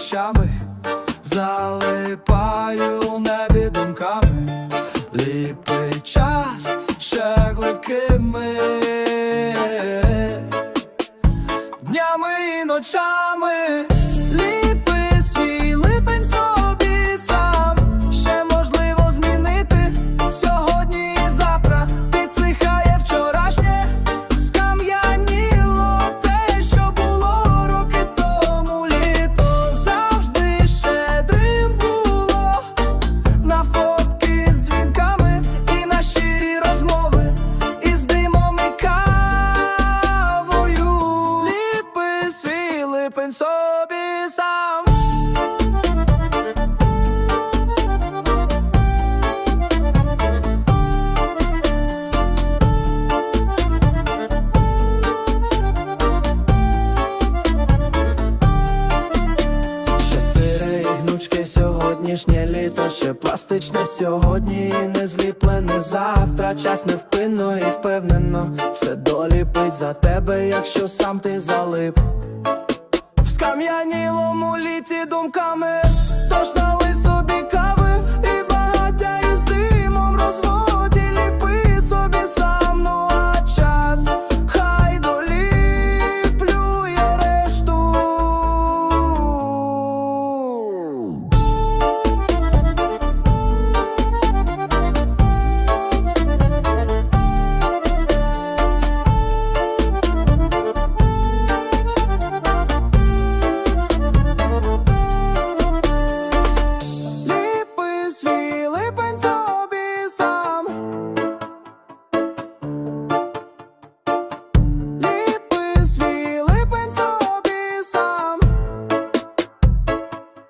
дощами, залипаю в небі думками, ліпий час ще гливкими днями і ночами. Свій собі сам. Сьогоднішнє літо, ще пластичне сьогодні і не зліплене завтра. Час невпинно і впевнено, все доліпить за тебе, якщо сам ти залип. В скам'янілому літі думками, тож на